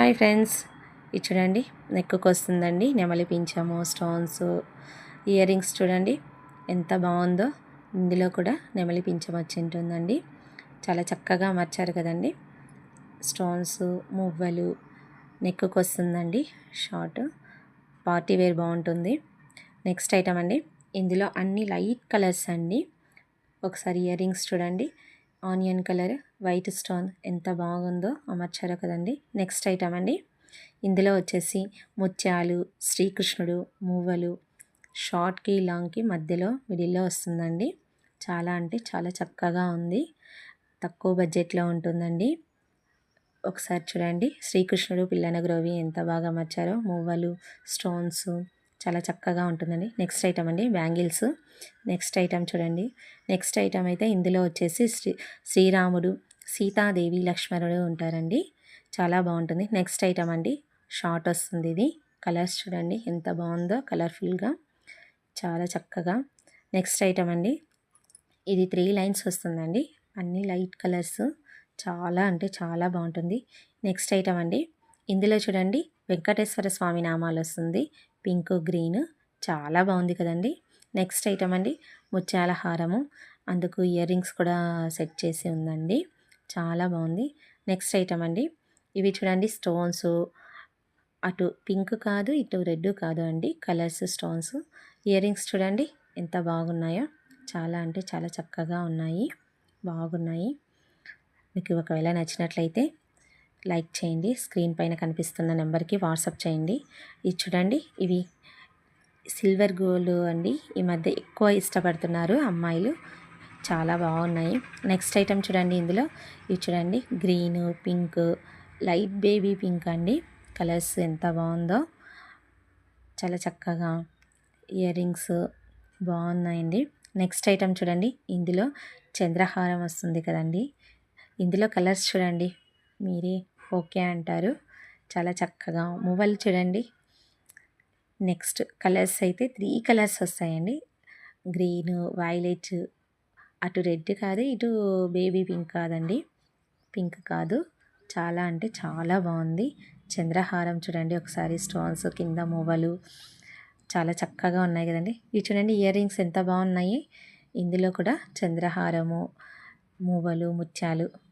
Hi friends. ఇది చూడండి నెక్కుకు వస్తుందండి నెమలి పింఛము స్టోన్స్ ఇయర్ రింగ్స్ చూడండి ఎంత బాగుందో. ఇందులో కూడా నెమలి పింఛం వచ్చి ఉంటుందండి చాలా చక్కగా అమర్చారు కదండి. స్టోన్స్ మువ్వలు నెక్కుకు వస్తుందండి షార్ట్ పార్టీ వేర్ బాగుంటుంది. నెక్స్ట్ ఐటమ్ అండి ఇందులో అన్ని లైట్ కలర్స్ అండి. ఒకసారి ఇయర్ రింగ్స్ చూడండి. ఆనియన్ కలర్ వైట్ స్టోన్ ఎంత బాగుందో అమర్చారో కదండి నెక్స్ట్ ఐటమ్ అండి. ఇందులో వచ్చేసి ముత్యాలు శ్రీకృష్ణుడు మువ్వలు షార్ట్కి లాంగ్కి మధ్యలో మిడిల్లో వస్తుందండి. చాలా అంటే చాలా చక్కగా ఉంది. తక్కువ బడ్జెట్లో ఉంటుందండి. ఒకసారి చూడండి. శ్రీకృష్ణుడు పిల్లన గ్రోవి ఎంత బాగా అమర్చారో మువ్వలు స్టోన్స్ చాలా చక్కగా ఉంటుందండి. నెక్స్ట్ ఐటమ్ అండి బ్యాంగిల్స్. నెక్స్ట్ ఐటమ్ చూడండి. నెక్స్ట్ ఐటమ్ అయితే ఇందులో వచ్చేసి శ్రీ శ్రీరాముడు సీతాదేవి లక్ష్మణుడు ఉంటారండి. చాలా బాగుంటుంది. నెక్స్ట్ ఐటమ్ అండి షార్ట్ వస్తుంది ఇది. కలర్స్ చూడండి ఎంత బాగుందో కలర్ఫుల్గా చాలా చక్కగా. నెక్స్ట్ ఐటమ్ అండి ఇది త్రీ లైన్స్ వస్తుందండి. అన్ని లైట్ కలర్స్ చాలా అంటే చాలా బాగుంటుంది. నెక్స్ట్ ఐటమ్ అండి ఇందులో చూడండి వెంకటేశ్వర స్వామి నామాలు వస్తుంది. పింక్ గ్రీన్ చాలా బాగుంది కదండి. నెక్స్ట్ ఐటమ్ అండి ముత్యాల హారము. అందుకు ఇయర్ రింగ్స్ కూడా సెట్ చేసి ఉందండి. చాలా బాగుంది. నెక్స్ట్ ఐటమ్ అండి ఇవి చూడండి స్టోన్స్. అటు పింక్ కాదు ఇటు రెడ్ కాదు అండి కలర్స్ స్టోన్స్. ఇయర్ రింగ్స్ చూడండి ఎంత బాగున్నాయో. చాలా అంటే చాలా చక్కగా ఉన్నాయి. బాగున్నాయి. మీకు ఒకవేళ నచ్చినట్లయితే లైక్ చేయండి. స్క్రీన్ పైన కనిపిస్తున్న నెంబర్కి వాట్సాప్ చేయండి. ఇది చూడండి ఇవి సిల్వర్ గోల్డ్ అండి. ఈ మధ్య ఎక్కువ ఇష్టపడుతున్నారు అమ్మాయిలు. చాలా బాగున్నాయి. నెక్స్ట్ ఐటమ్ చూడండి ఇందులో. ఇవి చూడండి green pink light baby pink అండి. కలర్స్ ఎంత బాగుందో. చాలా చక్కగా ఇయర్ రింగ్స్ బాగున్నాయండి. నెక్స్ట్ ఐటెం చూడండి ఇందులో చంద్రహారం వస్తుంది కదండి. ఇందులో కలర్స్ చూడండి. మీరే ఓకే అంటారు. చాలా చక్కగా మొబైల్ చూడండి. నెక్స్ట్ కలర్స్ అయితే త్రీ కలర్స్ వస్తాయండి. గ్రీన్ వైలెట్ అటు రెడ్ కాదు ఇటు బేబీ పింక్ కాదండి. పింక్ కాదు. చాలా అంటే చాలా బాగుంది. చంద్రహారం చూడండి ఒకసారి స్టోన్స్ కింద మూవలు చాలా చక్కగా ఉన్నాయి కదండి. ఇవి చూడండి ఇయర్ రింగ్స్ ఎంత బాగున్నాయి. ఇందులో కూడా చంద్రహారము మూవలు ముత్యాలు